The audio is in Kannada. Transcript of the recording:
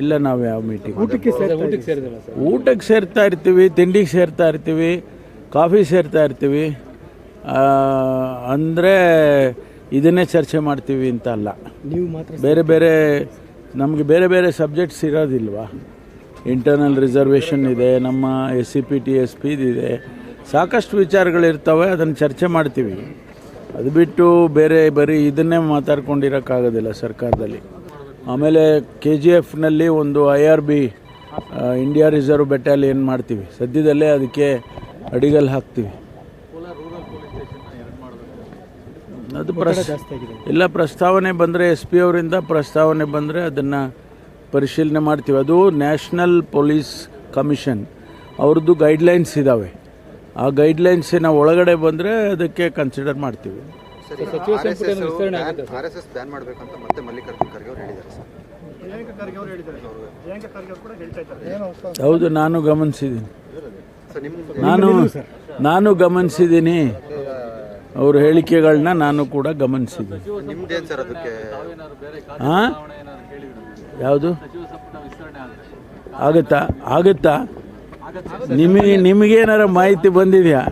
ಇಲ್ಲ ನಾವು ಯಾವ ಮೀಟಿಂಗ್ ಊಟಕ್ಕೆ ಊಟಕ್ಕೆ ಸೇರಿದಿಲ್ಲ ಸರ್? ಊಟಕ್ಕೆ ಸೇರ್ತಾ ಇರ್ತೀವಿ ತಿಂಡಿಗೆ ಸೇರ್ತಾ ಇರ್ತೀವಿ ಕಾಫಿ ಸೇರ್ತಾ ಇರ್ತೀವಿ. ಅಂದರೆ ಇದನ್ನೇ ಚರ್ಚೆ ಮಾಡ್ತೀವಿ ಅಂತ ಅಲ್ಲ. ನೀವು ಮಾತ್ರ ಬೇರೆ ಬೇರೆ ನಮಗೆ ಬೇರೆ ಬೇರೆ ಸಬ್ಜೆಕ್ಟ್ಸ್ ಇರೋದಿಲ್ವಾ? ಇಂಟರ್ನಲ್ ರಿಸರ್ವೇಷನ್ ಇದೆ ನಮ್ಮ S C P T S P ಇದೆ. ಸಾಕಷ್ಟು ವಿಚಾರಗಳಿರ್ತವೆ ಅದನ್ನು ಚರ್ಚೆ ಮಾಡ್ತೀವಿ. ಅದು ಬಿಟ್ಟು ಬೇರೆ ಬರೀ ಇದನ್ನೇ ಮಾತಾಡ್ಕೊಂಡಿರೋಕ್ಕಾಗೋದಿಲ್ಲ ಸರ್ಕಾರದಲ್ಲಿ. ಆಮೇಲೆ ಕೆ ಜಿ ಎಫ್ನಲ್ಲಿ ಒಂದು I R B India reserve battalion ಮಾಡ್ತೀವಿ? ಸದ್ಯದಲ್ಲೇ ಅದಕ್ಕೆ ಅಡಿಗಲ್ ಹಾಕ್ತೀವಿ. ಅದು ಪ್ರಸ್ ಎಲ್ಲ ಪ್ರಸ್ತಾವನೆ ಬಂದರೆ ಎಸ್ ಪಿ ಅವರಿಂದ ಪ್ರಸ್ತಾವನೆ ಬಂದರೆ ಅದನ್ನು ಪರಿಶೀಲನೆ ಮಾಡ್ತೀವಿ. ಅದು ನ್ಯಾಷನಲ್ ಪೊಲೀಸ್ ಕಮಿಷನ್. ಅವ್ರದ್ದು ಗೈಡ್ಲೈನ್ಸ್ ಇದ್ದಾವೆ ಆ ಗೈಡ್ಲೈನ್ಸಿನ ಒಳಗಡೆ ಬಂದರೆ ಅದಕ್ಕೆ ಕನ್ಸಿಡರ್ ಮಾಡ್ತೀವಿ. ಸಚಿವ ಸಂಪುಟ ವಿಸ್ತರಣೆ ಆಗಿದೆ ಆರ್ ಎಸ್ ಎಸ್ ಬ್ಯಾನ್ ಮಾಡಬೇಕಂತ ಮತ್ತೆ ಮಲ್ಲಿಕಾರ್ಜುನ್ ಖರ್ಗೆ ಅವರು ಹೇಳಿದ್ದಾರೆ ಸರ್. ಹೌದು ನಾನು ಗಮನಿಸಿದ್ದೀನಿ. ನಾನು ನಾನು ಗಮನಿಸಿದ್ದೀನಿ. ಅವ್ರ ಹೇಳಿಕೆಗಳನ್ನ ನಾನು ಕೂಡ ಗಮನಿಸಿದ್ದೀನಿ. ನಿಮ್ದೇನು ಸರ್ ಅದಕ್ಕೆ ಹಾಂ? ಯಾವುದು? ಆಗುತ್ತಾ? ಆಗುತ್ತಾ? ನಿಮಗೆ ನಿಮಗೇನಾರ ಮಾಹಿತಿ ಬಂದಿದೆಯಾ?